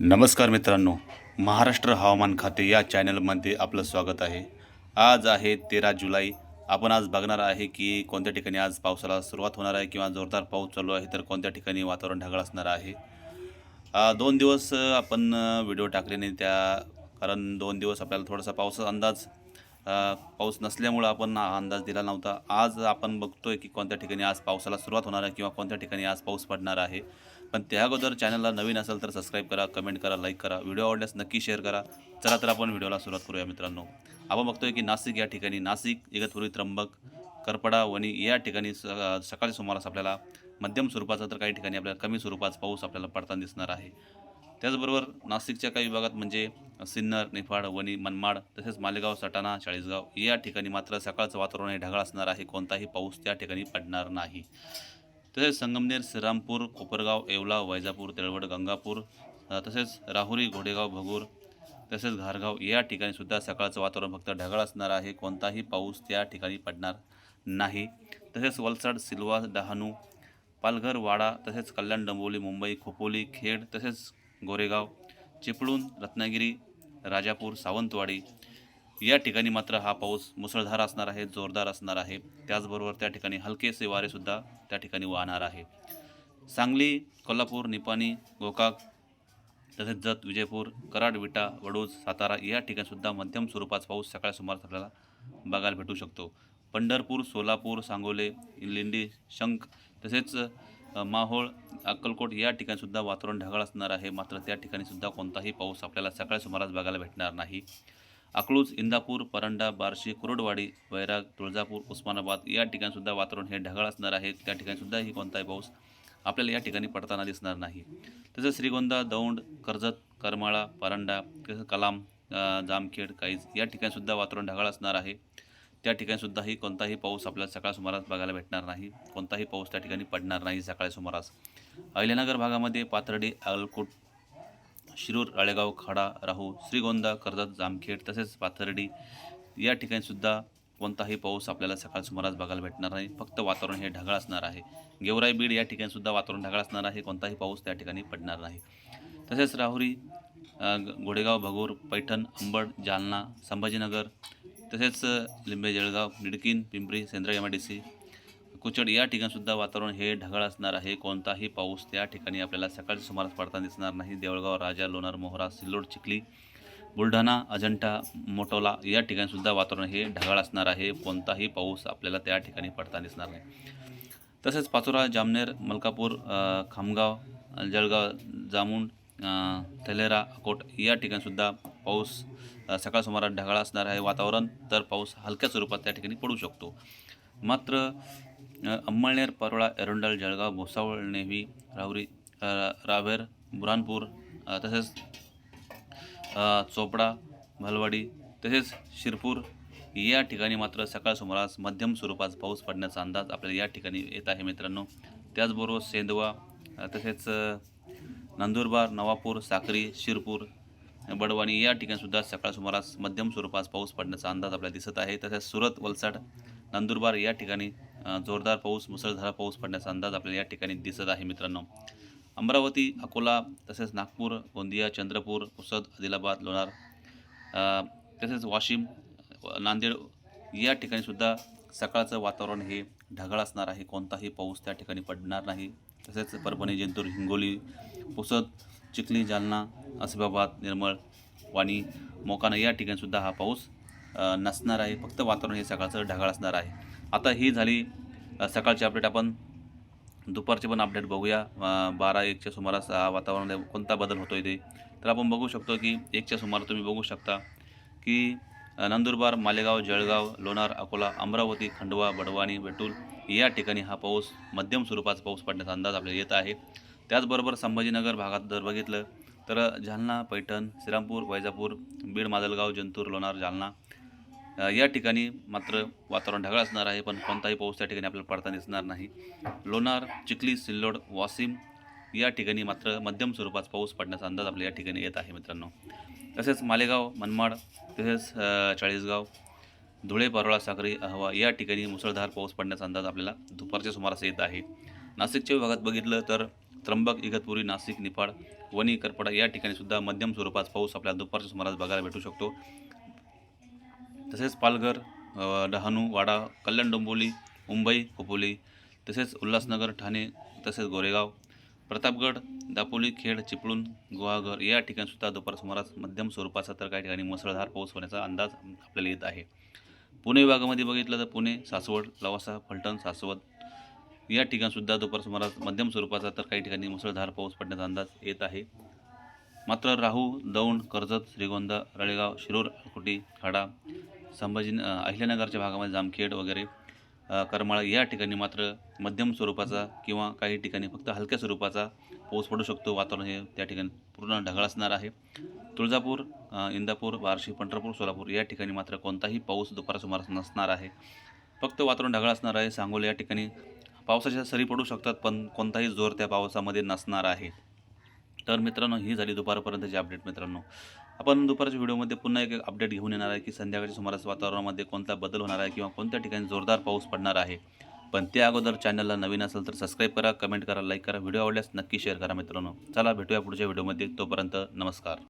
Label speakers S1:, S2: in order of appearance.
S1: नमस्कार मित्रांनो महाराष्ट्र हवामान खाते या चॅनलमध्ये आपलं स्वागत आहे. आज आहे तेरा जुलै. आपण आज बघणार आहे की कोणत्या ठिकाणी आज पावसाला सुरुवात होणार आहे किंवा जोरदार पाऊस चालू आहे तर कोणत्या ठिकाणी वातावरण ढगाळ असणार आहे. दोन दिवस आपण व्हिडिओ टाकले नाही त्या कारण दोन दिवस आपल्याला थोडासा पावसाचा अंदाज पाऊस नसल्यामुळं आपण हा अंदाज दिला नव्हता. आज आपण बघतोय की कोणत्या ठिकाणी आज पावसाला सुरुवात होणार आहे किंवा कोणत्या ठिकाणी आज पाऊस पडणार आहे. पण त्या अगोदर चॅनलला नवीन असेल तर सबस्क्राईब करा कमेंट करा लाईक करा व्हिडिओ आवडल्यास नक्की शेअर करा. चला तर आपण व्हिडिओला सुरुवात करूया मित्रांनो. आपण बघतोय की नाशिक या ठिकाणी नाशिक इगतपुरी त्र्यंबक करपडा वणी या ठिकाणी स सकाळी सुमारास आपल्याला मध्यम स्वरूपाचा तर काही ठिकाणी आपल्याला कमी स्वरूपाचा पाऊस आपल्याला पडताना दिसणार आहे. त्याचबरोबर नाशिकच्या काही विभागात म्हणजे सिन्नर निफाड वणी मनमाड तसेच मालेगाव सटाणा चाळीसगाव या ठिकाणी मात्र सकाळचं वातावरण हे ढगाळ असणार आहे. कोणताही पाऊस त्या ठिकाणी पडणार नाही. तसेच संगमनेर श्रीरामपूर कोपरगाव येवला वैजापूर तेळवड गंगापूर तसेच राहुरी घोडेगाव भगूर तसेच घारगाव या ठिकाणी सुद्धा सकाळचं वातावरण फक्त ढगाळ असणार आहे. कोणताही पाऊस त्या ठिकाणी पडणार नाही. तसेच वलसाड सिल्वा डहाणू पालघर वाडा तसेच कल्याण डंबोली मुंबई खोपोली खेड तसेच गोरेगाव चिपळूण रत्नागिरी राजापूर सावंतवाडी या ठिकाणी मात्र हा पाऊस मुसळधार असणार आहे जोरदार असणार आहे. त्याचबरोबर त्या ठिकाणी हलकेसे वारेसुद्धा त्या ठिकाणी वाहणार आहे. सांगली कोल्हापूर निपाणी गोकाक तसेच जत विजयपूर कराड विटा वडूज सातारा या ठिकाणीसुद्धा मध्यम स्वरूपाचा पाऊस सकाळ सुमारास आपल्याला बघायला भेटू शकतो. पंढरपूर सोलापूर सांगोले लिंडी शंख तसेच माहोळ अक्कलकोट या ठिकाणीसुद्धा वातावरण ढगाळ असणार आहे. मात्र त्या ठिकाणीसुद्धा कोणताही पाऊस आपल्याला सकाळ सुमारास बघायला भेटणार नाही. अकलूज इंदापूर परंडा बार्शी कुरुडवाडी वैराग तुळजापूर उस्मानाबाद या ठिकाणीसुद्धा वातावरण हे ढगाळ असणार आहे. त्या ठिकाणीसुद्धाही कोणताही पाऊस आपल्याला या ठिकाणी पडताना दिसणार नाही. तसेच श्रीगोंदा दौंड कर्जत करमाळा परंडा तसंच कलाम जामखेड काईज या ठिकाणीसुद्धा वातावरण ढगाळ असणार आहे. त्या ठिकाणीसुद्धाही कोणताही पाऊस आपल्याला सकाळ सुमारास बघायला भेटणार नाही. कोणताही पाऊस त्या ठिकाणी पडणार नाही सकाळी सुमारास. अहिल्यानगर भागामध्ये पाथर्डी अक्कलकोट शिरूर राळेगाव खाडा राहू श्रीगोंदा कर्जत जामखेड तसेच पाथर्डी या ठिकाणीसुद्धा कोणताही पाऊस आपल्याला सकाळ सुमारास बघायला भेटणार नाही. फक्त वातावरण हे ढगाळ असणार आहे. गेवराई बीड या ठिकाणीसुद्धा वातावरण ढगाळ असणार आहे. कोणताही पाऊस त्या ठिकाणी पडणार नाही. तसेच राहुरी घोडेगाव भगूर पैठण अंबड जालना संभाजीनगर तसेच Limbe Jalgaon Nidkin Pimpri Sendra M I D C Kuchad या ठिकाणीसुद्धा वातावरण हे ढगाळ असणार आहे. कोणताही पाऊस त्या ठिकाणी आपल्याला सकाळच्या सुमारास पडताना दिसणार नाही. देवळगाव राजा लोणार मोहरा सिल्लोड चिखली बुलढाणा अजंठा मोटोला या ठिकाणीसुद्धा वातावरण हे ढगाळ असणार आहे. कोणताही पाऊस आपल्याला त्या ठिकाणी पडताना दिसणार नाही. तसेच पाचोरा जामनेर मलकापूर खामगाव जळगाव जामुन थलेरा अकोट या ठिकाणीसुद्धा पाऊस सकाळ सुमारास ढगाळ असणार आहे. वातावरण तर पाऊस हलक्या स्वरूपात त्या ठिकाणी पडू शकतो. मात्र अंमळनेर परोळा एरंडल जळगाव भुसावळ नेव्ही राहुरी रावेर बुरानपूर तसेच चोपडा भलवाडी तसेच शिरपूर या ठिकाणी मात्र सकाळ सुमारास मध्यम स्वरूपात पाऊस पडण्याचा अंदाज आपल्याला या ठिकाणी येत आहे मित्रांनो त्याचबरोबर सेंदवा तसेच नंदुरबार नवापूर साक्री शिरपूर बडवानी या ठिकाणीसुद्धा सकाळ सुमारास मध्यम स्वरूपात पाऊस पडण्याचा अंदाज आपल्याला दिसत आहे तसेच सुरत वलसाड नंदुरबार या ठिकाणी जोरदार पाऊस मुसळधार पाऊस पडण्याचा अंदाज आपल्याला या ठिकाणी दिसत आहे मित्रांनो. अमरावती अकोला तसेच नागपूर गोंदिया चंद्रपूर पुसद आदिलाबाद लोणार तसेच वाशिम नांदेड या ठिकाणीसुद्धा सकाळचं वातावरण हे ढगाळ असणार आहे. कोणताही पाऊस त्या ठिकाणी पडणार नाही. तसेच परभणी जिंतूर हिंगोली पुसद चिखली जालना आसिफाबाद निर्मळ वाणी मोकाना या ठिकाणीसुद्धा हा पाऊस नसणार आहे. फक्त वातावरण हे सकाळचं ढगाळ असणार आहे. आता ही झाली सकाळची अपडेट आपण. दुपारचे पण अपडेट बघूया. बारा एकच्या सुमारास हा वातावरणात कोणता बदल होतो आहे ते. तर आपण बघू शकतो की एकच्या सुमारास तुम्ही बघू शकता की नंदुरबार मालेगाव जळगाव लोणार अकोला अमरावती खंडवा बडवानी वेटूल या ठिकाणी हा पाऊस मध्यम स्वरूपाचा पाऊस पडण्याचा अंदाज आपल्याला येत आहे. त्याचबरोबर संभाजीनगर भागात जर बघितलं तर जालना पैठण श्रीरामपूर वैजापूर बीड माजलगाव जंतूर लोणार जालना या ठिकाणी मात्र वातावरण ढगाळ असणार आहे पण कोणताही पाऊस त्या ठिकाणी आपल्याला पडताना दिसणार नाही. लोणार चिखली सिल्लोड वाशिम या ठिकाणी मात्र मध्यम स्वरूपात पाऊस पडण्याचा अंदाज आपल्या या ठिकाणी येत आहे मित्रांनो. तसेच मालेगाव मनमाड तसेच चाळीसगाव धुळे परोळा सागरी अहवा या ठिकाणी मुसळधार पाऊस पडण्याचा अंदाज आपल्याला दुपारच्या सुमारास येत आहे. नाशिकच्या विभागात बघितलं तर त्र्यंबक इगतपुरी नाशिक निफाड वणी करपडा या ठिकाणी सुद्धा मध्यम स्वरूपात पाऊस आपल्याला दुपारच्या सुमारास बघायला भेटू शकतो. तसेच पालघर डहाणू वाडा कल्याण डोंबिवली मुंबई खोपोली तसेच उल्हासनगर ठाणे तसेच गोरेगाव प्रतापगड दापोली खेड चिपळूण गुहागर या ठिकाणीसुद्धा दुपार सुमारास मध्यम स्वरूपाचा तर काही ठिकाणी मुसळधार पाऊस होण्याचा अंदाज आपल्याला येत आहे. पुणे विभागामध्ये बघितलं तर पुणे सासवड लवासा फलटण सासवड या ठिकाणसुद्धा दुपार सुमारास मध्यम स्वरूपाचा तर काही ठिकाणी मुसळधार पाऊस पडण्याचा अंदाज येत आहे. मात्र राहू दौंड कर्जत श्रीगोंदा रळेगाव शिरूर कुटी खाडा संभाजी अहिल्यानगरच्या भागामध्ये जामखेड वगैरे करमाळा या ठिकाणी मात्र मध्यम स्वरूपाचा किंवा काही ठिकाणी फक्त हलक्या स्वरूपाचा पाऊस पडू शकतो. वातावरण हे त्या ठिकाणी पूर्ण ढगाळ असणार आहे. तुळजापूर इंदापूर बार्शी पंढरपूर सोलापूर या ठिकाणी मात्र कोणताही पाऊस दुपार सुमारास नसणार आहे. फक्त वातावरण ढगाळ असणार आहे. सांगोला या ठिकाणी पावसाच्या सरी पडू शकतात पण कोणताही जोर त्या पावसामध्ये नसणार आहे. तर मित्रांनो ही झाली दुपारपर्यंतची अपडेट मित्रांनो. आपण दुपारच्या व्हिडिओमध्ये पुन्हा एक अपडेट घेऊन येणार आहे की संध्याकाळच्या सुमारास वातावरणामध्ये कोणता बदल होणार आहे किंवा कोणत्या ठिकाणी जोरदार पाऊस पडणार आहे. पण त्या अगोदर चॅनलला नवीन असेल तर सबस्क्राईब करा कमेंट करा लाईक करा व्हिडिओ आवडल्यास नक्की शेअर करा मित्रांनो. चला भेटूया पुढच्या व्हिडिओमध्ये. तोपर्यंत नमस्कार.